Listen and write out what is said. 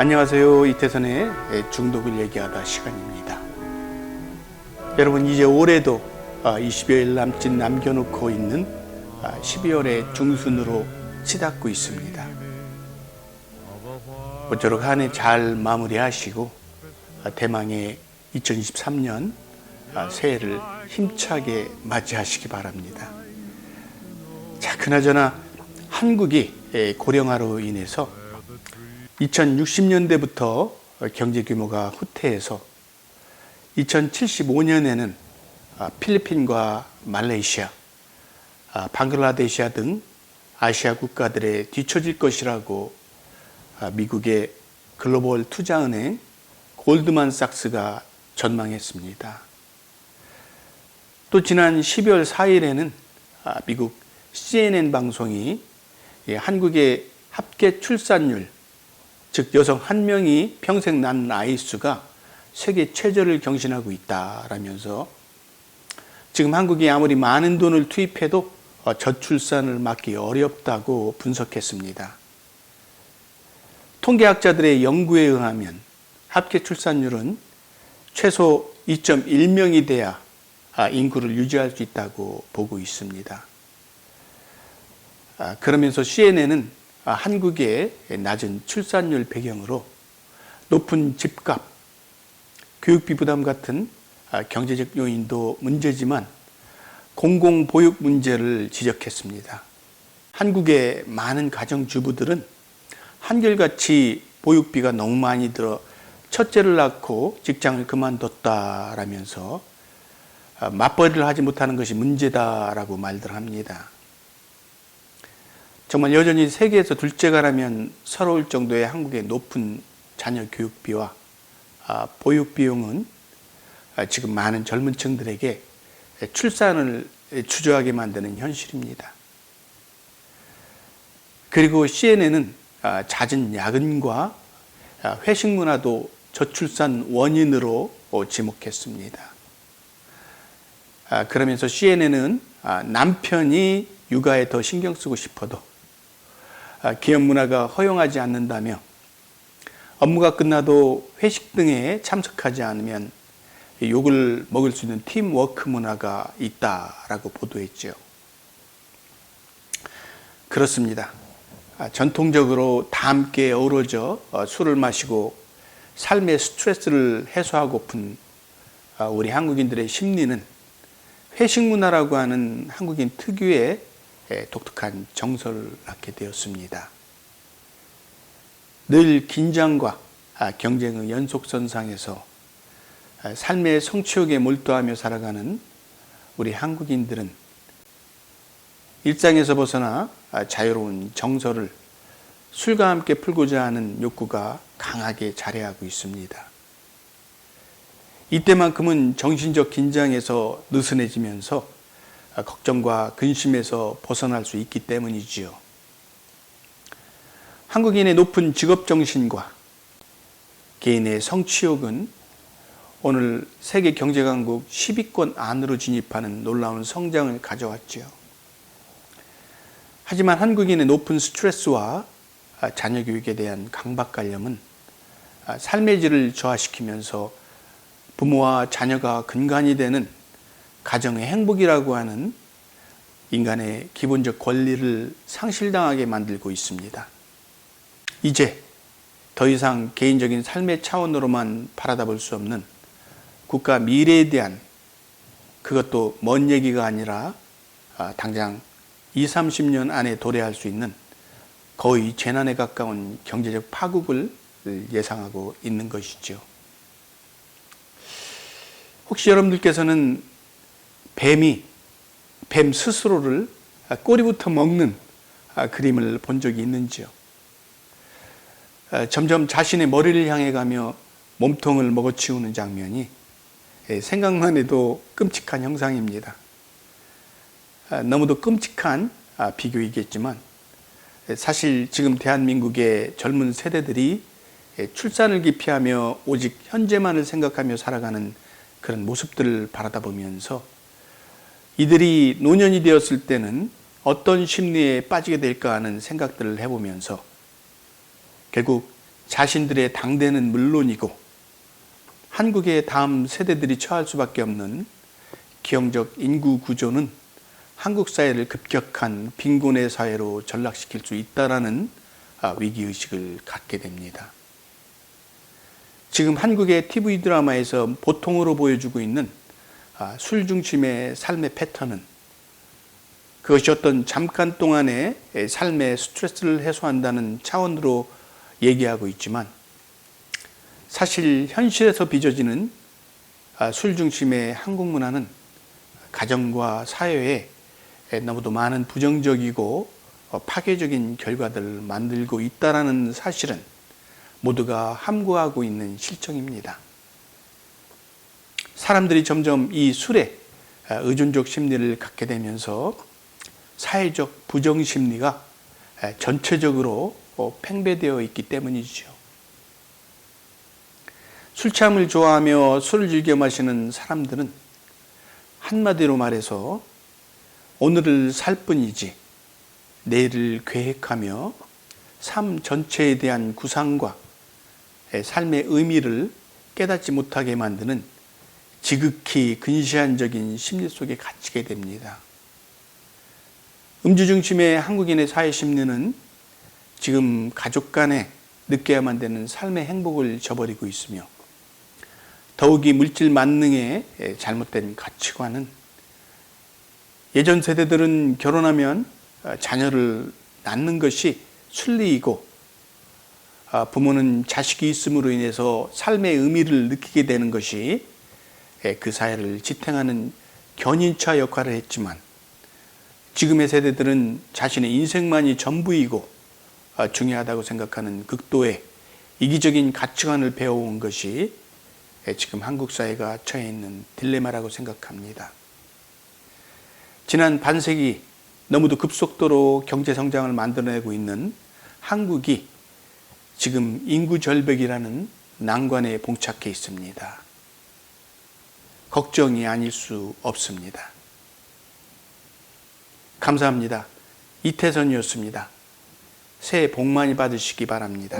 안녕하세요. 이태선의 중독을 얘기하다 시간입니다. 여러분 이제 올해도 20여일 남짓 남겨놓고 있는 12월의 중순으로 치닫고 있습니다. 모쪼록 한 해 잘 마무리하시고 대망의 2023년 새해를 힘차게 맞이하시기 바랍니다. 자, 그나저나 한국이 고령화로 인해서 2060년대부터 경제 규모가 후퇴해서 2075년에는 필리핀과 말레이시아, 방글라데시아 등 아시아 국가들에 뒤처질 것이라고 미국의 글로벌 투자은행 골드만삭스가 전망했습니다. 또 지난 12월 4일에는 미국 CNN 방송이 한국의 합계 출산율 즉 여성 한 명이 평생 낳는 아이 수가 세계 최저를 경신하고 있다라면서 지금 한국이 아무리 많은 돈을 투입해도 저출산을 막기 어렵다고 분석했습니다. 통계학자들의 연구에 의하면 합계 출산율은 최소 2.1명이 돼야 인구를 유지할 수 있다고 보고 있습니다. 그러면서 CNN은 한국의 낮은 출산율 배경으로 높은 집값, 교육비 부담 같은 경제적 요인도 문제지만 공공보육 문제를 지적했습니다. 한국의 많은 가정주부들은 한결같이 보육비가 너무 많이 들어 첫째를 낳고 직장을 그만뒀다라면서 맞벌이를 하지 못하는 것이 문제다라고 말들 합니다. 정말 여전히 세계에서 둘째가라면 서러울 정도의 한국의 높은 자녀 교육비와 보육 비용은 지금 많은 젊은 층들에게 출산을 주저하게 만드는 현실입니다. 그리고 CNN은 잦은 야근과 회식 문화도 저출산 원인으로 지목했습니다. 그러면서 CNN은 남편이 육아에 더 신경 쓰고 싶어도 기업 문화가 허용하지 않는다며 업무가 끝나도 회식 등에 참석하지 않으면 욕을 먹을 수 있는 팀워크 문화가 있다라고 보도했죠. 그렇습니다. 전통적으로 다 함께 어우러져 술을 마시고 삶의 스트레스를 해소하고픈 우리 한국인들의 심리는 회식 문화라고 하는 한국인 특유의 독특한 정서를 낳게 되었습니다. 늘 긴장과 경쟁의 연속선상에서 삶의 성취욕에 몰두하며 살아가는 우리 한국인들은 일상에서 벗어나 자유로운 정서를 술과 함께 풀고자 하는 욕구가 강하게 자리하고 있습니다. 이때만큼은 정신적 긴장에서 느슨해지면서 걱정과 근심에서 벗어날 수 있기 때문이지요. 한국인의 높은 직업 정신과 개인의 성취욕은 오늘 세계 경제 강국 10위권 안으로 진입하는 놀라운 성장을 가져왔지요. 하지만 한국인의 높은 스트레스와 자녀 교육에 대한 강박관념은 삶의 질을 저하시키면서 부모와 자녀가 근간이 되는 가정의 행복이라고 하는 인간의 기본적 권리를 상실당하게 만들고 있습니다. 이제 더 이상 개인적인 삶의 차원으로만 바라다볼 수 없는 국가 미래에 대한 그것도 먼 얘기가 아니라 당장 20, 30년 안에 도래할 수 있는 거의 재난에 가까운 경제적 파국을 예상하고 있는 것이죠. 혹시 여러분들께서는 뱀이 뱀 스스로를 꼬리부터 먹는 그림을 본 적이 있는지요? 점점 자신의 머리를 향해 가며 몸통을 먹어치우는 장면이 생각만 해도 끔찍한 형상입니다. 너무도 끔찍한 비교이겠지만 사실 지금 대한민국의 젊은 세대들이 출산을 기피하며 오직 현재만을 생각하며 살아가는 그런 모습들을 바라다 보면서 이들이 노년이 되었을 때는 어떤 심리에 빠지게 될까 하는 생각들을 해보면서 결국 자신들의 당대는 물론이고 한국의 다음 세대들이 처할 수밖에 없는 기형적 인구 구조는 한국 사회를 급격한 빈곤의 사회로 전락시킬 수 있다라는 아, 위기 의식을 갖게 됩니다. 지금 한국의 TV 드라마에서 보통으로 보여주고 있는 아, 술 중심의 삶의 패턴은 그것이 어떤 잠깐 동안의 삶의 스트레스를 해소한다는 차원으로 얘기하고 있지만 사실 현실에서 빚어지는 아, 술 중심의 한국 문화는 가정과 사회에 너무도 많은 부정적이고 어, 파괴적인 결과들을 만들고 있다라는 사실은 모두가 함구하고 있는 실정입니다. 사람들이 점점 이 술에 아, 의존적 심리를 갖게 되면서 사회적 부정 심리가 전체적으로 어, 팽배되어 있기 때문이죠. 술참을 좋아하며 술을 즐겨 마시는 사람들은 한마디로 말해서 오늘을 살 뿐이지 내일을 계획하며 삶 전체에 대한 구상과 삶의 의미를 깨닫지 못하게 만드는 지극히 근시안적인 심리 속에 갇히게 됩니다. 음주 중심의 한국인의 사회 심리는 지금 가족 간에 느껴야만 되는 삶의 행복을 저버리고 있으며 더욱이 물질 만능의 잘못된 가치관은 예전 세대들은 결혼하면 자녀를 낳는 것이 순리이고 부모는 자식이 있음으로 인해서 삶의 의미를 느끼게 되는 것이 그 사회를 지탱하는 견인차 역할을 했지만 지금의 세대들은 자신의 인생만이 전부이고 중요하다고 생각하는 극도의 이기적인 가치관을 배워온 것이 지금 한국 사회가 처해 있는 딜레마라고 생각합니다. 지난 반세기 너무도 급속도로 경제 성장을 만들어내고 있는 한국이 지금 인구 절벽이라는 난관에 봉착해 있습니다. 걱정이 아닐 수 없습니다. 감사합니다. 이태선이었습니다. 새해 복 많이 받으시기 바랍니다.